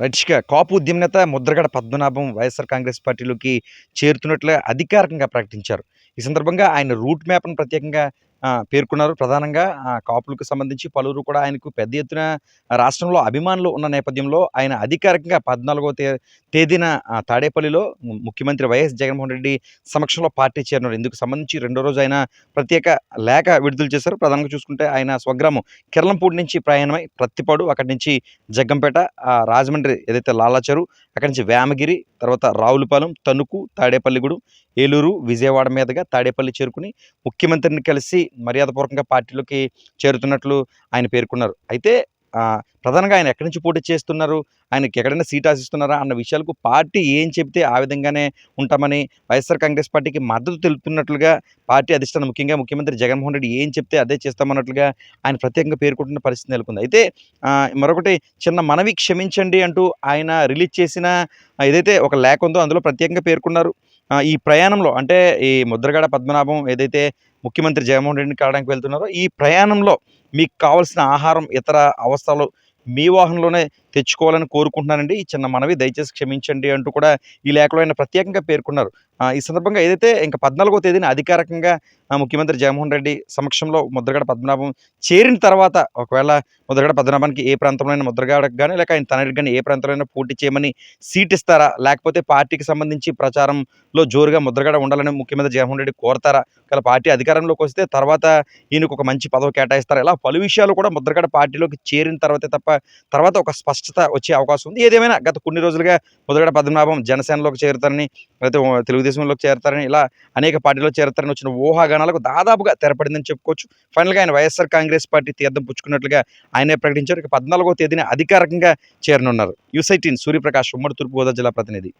రైట్గా కాపు ఉద్యమ నేత ముద్రగడ పద్మనాభం వైఎస్ఆర్ కాంగ్రెస్ పార్టీలోకి చేరుతున్నట్లు అధికారికంగా ప్రకటించారు. ఈ సందర్భంగా ఆయన రూట్ మ్యాప్ను ప్రత్యేకంగా పేర్కొన్నారు. ప్రధానంగా కాపులకు సంబంధించి పలువురు కూడా ఆయనకు పెద్ద ఎత్తున రాష్ట్రంలో అభిమానులు ఉన్న నేపథ్యంలో ఆయన అధికారికంగా పద్నాలుగో తేదీన తాడేపల్లిలో ముఖ్యమంత్రి వైఎస్ జగన్మోహన్ రెడ్డి సమక్షంలో పార్టీ చేరినారు. ఇందుకు సంబంధించి రెండో రోజు ఆయన ప్రత్యేక లేఖ విడుదల చేశారు. ప్రధానంగా చూసుకుంటే ఆయన స్వగ్రామం కిర్లంపూడి నుంచి ప్రయాణమై ప్రత్తిపాడు అక్కడి నుంచి జగ్గంపేట రాజమండ్రి ఏదైతే లాలాచరు అక్కడి నుంచి వేమగిరి తర్వాత రావులపాలెం తణుకు తాడేపల్లిగూడు ఏలూరు విజయవాడ మీదుగా తాడేపల్లి చేరుకుని ముఖ్యమంత్రిని కలిసి మర్యాదపూర్వకంగా పార్టీలోకి చేరుతున్నట్లు ఆయన పేర్కొన్నారు. అయితే ప్రధానంగా ఆయన ఎక్కడి నుంచి పోటీ చేస్తున్నారు? ఆయనకి ఎక్కడైనా సీట్ ఆశిస్తున్నారా? అన్న విషయాలకు పార్టీ ఏం చెబితే ఆ విధంగానే ఉంటామని వైఎస్ఆర్ కాంగ్రెస్ పార్టీకి మద్దతు తెలుపుతున్నట్లుగా పార్టీ అధిష్టానం ముఖ్యంగా ముఖ్యమంత్రి జగన్మోహన్ రెడ్డి ఏం చెప్తే అదే చేస్తామన్నట్లుగా ఆయన ప్రత్యేకంగా పేర్కొంటున్న పరిస్థితి నెలకొంది. అయితే మరొకటి చిన్న మనవి క్షమించండి అంటూ ఆయన రిలీజ్ చేసిన ఏదైతే ఒక లేఖ ఉందో అందులో ప్రత్యేకంగా పేర్కొన్నారు. ఈ ప్రయాణంలో అంటే ఈ ముద్రగడ పద్మనాభం ఏదైతే ముఖ్యమంత్రి జగన్మోహన్ రెడ్డిని కావడానికి వెళ్తున్నారో ఈ ప్రయాణంలో మీకు కావాల్సిన ఆహారం ఇతర అవస్థలు మీ వాహనంలోనే తెచ్చుకోవాలని కోరుకుంటున్నానండి. ఈ చిన్న మనవి దయచేసి క్షమించండి అంటూ కూడా ఈ లేఖలో ఆయన ప్రత్యేకంగా పేర్కొన్నారు. ఈ సందర్భంగా ఏదైతే ఇంకా పద్నాలుగో తేదీన అధికారికంగా ముఖ్యమంత్రి జగన్మోహన్ రెడ్డి సమక్షంలో ముద్రగడ పద్మనాభం చేరిన తర్వాత ఒకవేళ ముద్రగడ పద్మనాభానికి ఏ ప్రాంతంలో ముద్రగడకు కానీ లేక ఆయన తనకి కానీ ఏ ప్రాంతంలో పోటీ చేయమని సీట్ ఇస్తారా? లేకపోతే పార్టీకి సంబంధించి ప్రచారంలో జోరుగా ముద్రగడ ఉండాలని ముఖ్యమంత్రి జగన్మోహన్ రెడ్డి కోరతారా? ఒకవేళ పార్టీ అధికారంలోకి వస్తే తర్వాత ఈయనకు ఒక మంచి పదవి కేటాయిస్తారా? ఇలా పలు విషయాలు కూడా ముద్రగడ పార్టీలోకి చేరిన తర్వాతే తప్ప తర్వాత ఒక స్పష్ట స్పష్టత వచ్చే అవకాశం ఉంది. ఏదేమైనా గత కొన్ని రోజులుగా మొదలగడ పద్మనాభం జనసేనలోకి చేరుతారని లేకపోతే తెలుగుదేశంలోకి చేరతారని ఇలా అనేక పార్టీలో చేరతారని వచ్చిన ఊహాగానాలకు దాదాపుగా తెరపడిందని చెప్పుకోవచ్చు. ఫైనల్గా ఆయన వైఎస్ఆర్ కాంగ్రెస్ పార్టీ తీర్థం పుచ్చుకున్నట్లుగా ఆయనే ప్రకటించారు. ఇక పద్నాలుగో తేదీన అధికారికంగా చేరనున్నారు. యూసైటీన్ సూర్యప్రకాష్ ఉమ్మడి తూర్పుగోదావరి జిల్లా ప్రతినిధి.